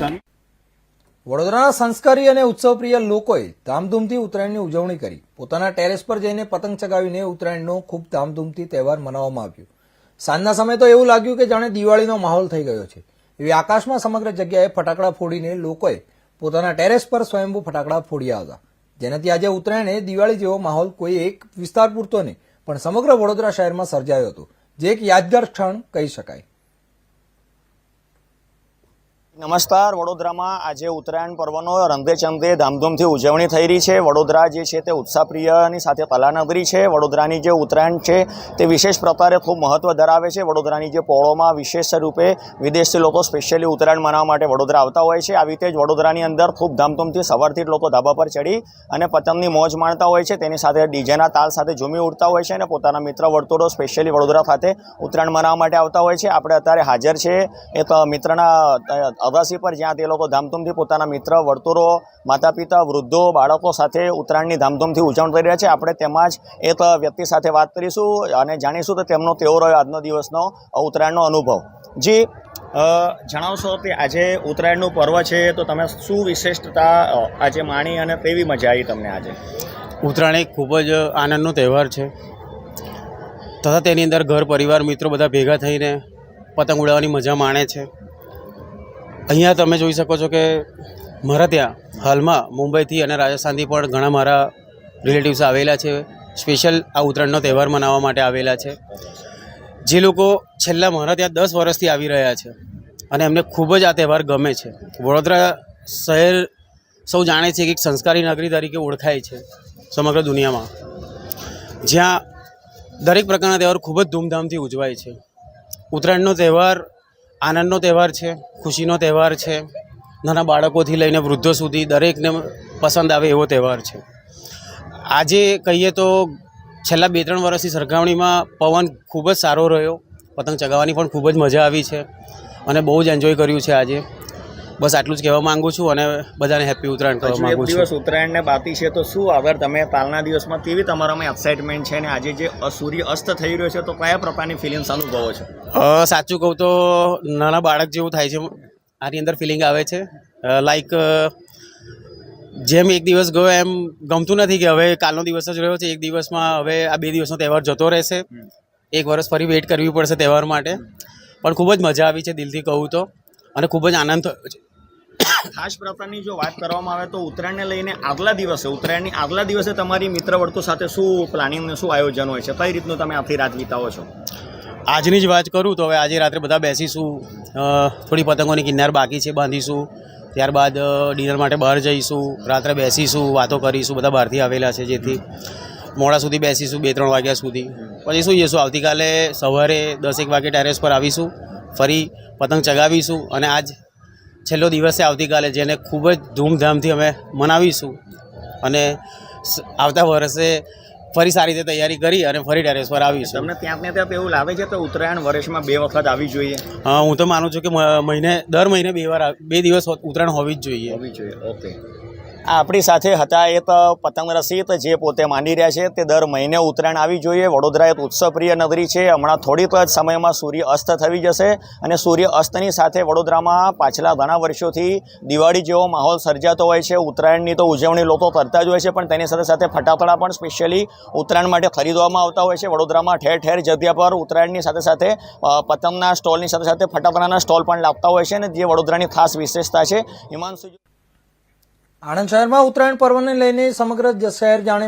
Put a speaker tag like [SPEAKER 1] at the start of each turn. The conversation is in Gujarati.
[SPEAKER 1] વડોદરાના સંસ્કારી અને ઉત્સવપ્રિય લોકોએ ધામધૂમથી ઉત્તરાયણની ઉજવણી કરી. પોતાના ટેરેસ પર જઈને પતંગ ચગાવીને ઉત્તરાયણનો ખૂબ ધામધૂમથી તહેવાર મનાવવામાં આવ્યો. સાંજના સમયે તો એવું લાગ્યું કે જાણે દિવાળીનો માહોલ થઈ ગયો છે. એવી આકાશમાં સમગ્ર જગ્યાએ ફટાકડા ફોડીને લોકોએ પોતાના ટેરેસ પર સ્વયંભૂ ફટાકડા ફોડ્યા હતા. જેનાથી આજે ઉત્તરાયણે દિવાળી જેવો માહોલ કોઈ એક વિસ્તાર પૂરતો નહીં, પણ સમગ્ર વડોદરા શહેરમાં સર્જાયો હતો. જે એક યાદગાર ક્ષણ કહી શકાય.
[SPEAKER 2] નમસ્કાર, વડોદરામાં આજે ઉત્તરાયણ પર્વનો રંગેચંગે ધામધૂમથી ઉજવણી થઈ રહી છે. વડોદરા જે છે તે ઉત્સાહપ્રિયની સાથે કલાનગરી છે. વડોદરાની જે ઉત્તરાયણ છે તે વિશેષ પ્રકારે ખૂબ મહત્વ ધરાવે છે. વડોદરાની જે પોળોમાં વિશેષ રૂપે વિદેશથી લોકો સ્પેશિયલી ઉત્તરાયણ મનાવવા માટે વડોદરા આવતા હોય છે. આવી રીતે જ વડોદરાની અંદર ખૂબ ધામધૂમથી સવારથી લોકો ધાબા પર ચડી અને પતંગની મોજ માણતા હોય છે. તેની સાથે ડીજેના તાલ સાથે ઝૂમી ઉઠતા હોય છે અને પોતાના મિત્ર વર્તુળો સ્પેશિયલી વડોદરા ખાતે ઉત્તરાયણ મનાવવા માટે આવતા હોય છે. આપણે અત્યારે હાજર છે. એક મિત્રના અગાસી પર જ્યાં તે લોકો ધામધૂમથી પોતાના મિત્ર, વર્તુળો માતા પિતા વૃદ્ધો, બાળકો સાથે ઉત્તરાયણની ધામધૂમથી ઉજવણી કરી રહ્યા છે. આપણે તેમાં જ એક વ્યક્તિ સાથે વાત કરીશું અને જાણીશું તો તેમનો તેવો રહ્યો આજનો દિવસનો ઉત્તરાયણનો અનુભવ. જી જણાવશો કે આજે ઉત્તરાયણનું પર્વ છે તો તમે શું વિશિષ્ટતા આજે માણી અને કેવી મજા આવી તમને આજે?
[SPEAKER 3] ઉત્તરાયણ એક ખૂબ જ આનંદનો તહેવાર છે. તથા તેની અંદર ઘર, પરિવાર, મિત્રો બધા ભેગા થઈને પતંગ ઉડાવવાની મજા માણે છે. અહીંયા તમે જોઈ શકો છો કે મારા ત્યાં હાલમાં મુંબઈથી અને રાજસ્થાનથી પણ ઘણા મારા રિલેટિવ્સ આવેલા છે. સ્પેશિયલ આ ઉત્તરાયણનો તહેવાર મનાવવા માટે આવેલા છે. જે લોકો છેલ્લા મારા ત્યાં દસ વર્ષથી આવી રહ્યા છે અને એમને ખૂબ જ આ તહેવાર ગમે છે. વડોદરા શહેર સૌ જાણે છે કે એક સંસ્કારી નગરી તરીકે ઓળખાય છે સમગ્ર દુનિયામાં. જ્યાં દરેક પ્રકારના તહેવાર ખૂબ જ ધૂમધામથી ઉજવાય છે. ઉત્તરાયણનો તહેવાર આનંદનો તહેવાર છે, ખુશીનો તહેવાર છે, નાના બાળકોથી લઈને વૃદ્ધો સુધી દરેકને પસંદ આવે એવો તહેવાર છે. આજે કહીએ તો છેલ્લા બે ત્રણ વર્ષની સરખામણીમાં પવન ખૂબ જ સારો રહ્યો, પતંગ ચગાવવાની પણ ખૂબ જ મજા આવી છે અને બહુ જ એન્જોય કર્યું છે આજે. બસ આટલું જ કહેવા માંગુ છું અને બધાને હેપી ઉત્તરાયણ
[SPEAKER 2] એક
[SPEAKER 3] માંગુ છું.
[SPEAKER 2] દિવસ ઉત્તરાયણને બાકી છે તો શું આગળ તમે કાલના દિવસમાં કેવી તમારામાં એક્સાઇટમેન્ટ છે અને આજે જે સૂર્ય અસ્ત થઈ રહ્યો છે તો કયા પ્રકારની ફિલિંગ્સ અનુભવો છો?
[SPEAKER 3] સાચું કહું તો નાના બાળક જેવું થાય છે. આની અંદર ફિલિંગ આવે છે. લાઈક જેમ એક દિવસ ગયો એમ ગમતું નથી કે હવે કાલનો દિવસ જ રહ્યો છે. એક દિવસમાં હવે આ બે દિવસનો તહેવાર જતો રહેશે. એક વર્ષ ફરી વેઇટ કરવી પડશે તહેવાર માટે. પણ ખૂબ જ મજા આવી છે દિલથી કહું તો. અને ખૂબ જ આનંદ થયો છે.
[SPEAKER 2] ખાસ પ્રકારની જો વાત કરવામાં આવે તો ઉત્તરાયણને લઈને આગલા દિવસે, ઉત્તરાયણની આગલા દિવસે તમારી મિત્ર વર્તુળ સાથે શું પ્લાનિંગ ને શું આયોજન હોય છે? કઈ રીતનું તમે આખી રાત વિતાવો છો?
[SPEAKER 3] આજની જ વાત કરું તો હવે આજે રાત્રે બધા બેસીશું થોડી પતંગોની કિનાર બાકી છે બાંધીશું, ત્યારબાદ ડિનર માટે બહાર જઈશું, રાત્રે બેસીશું, વાતો કરીશું, બધા બહારથી આવેલા છે જેથી મોડા સુધી બેસીશું, બે, ત્રણ વાગ્યા સુધી. પછી શું જઈશું, આવતીકાલે સવારે દસેક વાગે ટેરેસ પર આવીશું, ફરી પતંગ ચગાવીશું અને આજ છેલ્લો દિવસે આવતીકાલે જેને ખૂબ જ ધૂમધામથી અમે મનાવીશું અને આવતા વર્ષે ફરી સારી રીતે તૈયારી કરી અને ફરી ટેરેસ પર આવીશું.
[SPEAKER 2] તમને ત્યાં ને ત્યાં તો એવું લાવે છે કે ઉત્તરાયણ વર્ષમાં બે વખત આવી જોઈએ?
[SPEAKER 3] હા હું તો માનું છું કે મહિને દર મહિને બે વાર બે દિવસ ઉત્તરાયણ હોવી જ જોઈએ.
[SPEAKER 2] હોવી જોઈએ ઓકે. આપણી સાથે હતા એક પતંગ રસિક જે પોતે માંડી રહ્યા છે. તે દર મહિને ઉત્તરાયણ આવી જોઈએ. વડોદરા એક ઉત્સવપ્રિય નગરી છે. હમણાં થોડીક જ સમયમાં સૂર્ય અસ્ત થઈ જશે અને સૂર્ય અસ્તની સાથે વડોદરામાં પાછલા ઘણા વર્ષોથી દિવાળી જેવો માહોલ સર્જાતો હોય છે. ઉત્તરાયણની તો ઉજવણી લોકો કરતા જ હોય છે, પણ તેની સાથે સાથે ફટાકડા પણ સ્પેશિયલી ઉત્તરાયણ માટે ખરીદવામાં આવતા હોય છે. વડોદરામાં ઠેર ઠેર જગ્યા પર ઉત્તરાયણની સાથે સાથે પતંગના સ્ટોલની સાથે સાથે ફટાકડાના સ્ટોલ પણ લાગતા હોય છે અને જે વડોદરાની ખાસ વિશેષતા છે હિમાંશુ
[SPEAKER 1] આણંદ શહેરમાં ઉત્તરાયણ પર્વને લઈને સમગ્ર શહેર જાણે